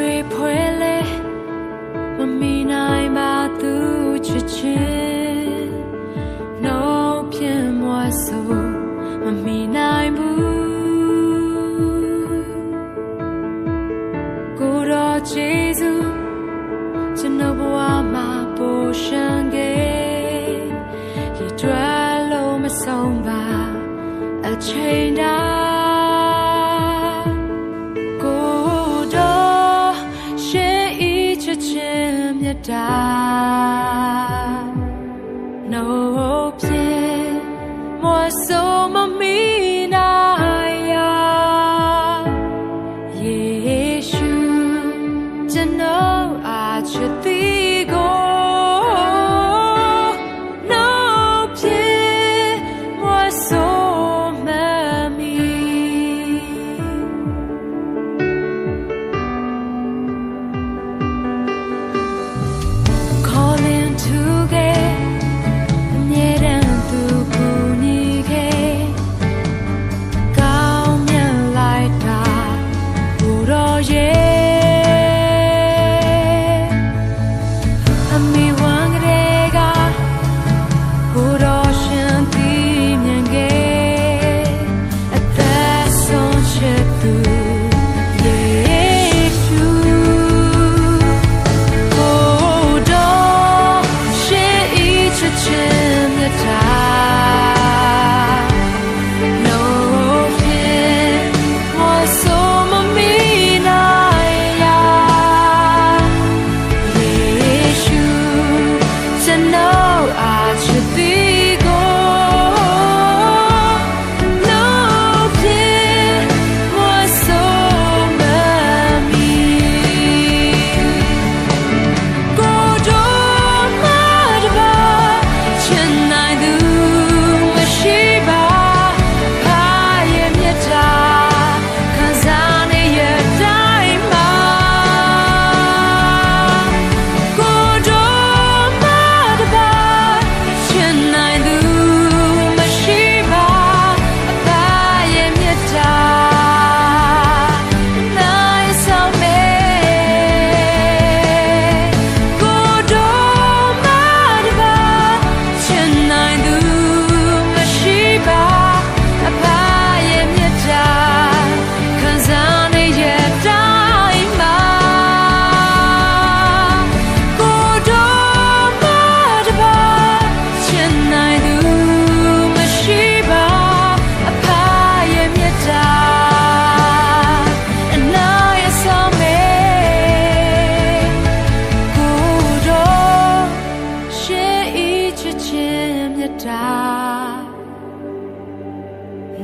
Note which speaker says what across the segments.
Speaker 1: တွေဖွဲလဲမမီနိုင်ပါသူချစ်ချင်းနှုတ်ပြမွားဆိုမမီနိုင်ဘူးကိုတော်ဂျေဇုကျွန်တော်ဘဝမှာပိုရှံခဲ့ဒီတွယ်လုံးမဆုံးပါအချိန်တိုင်း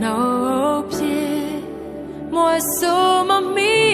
Speaker 1: no pie moi so mamie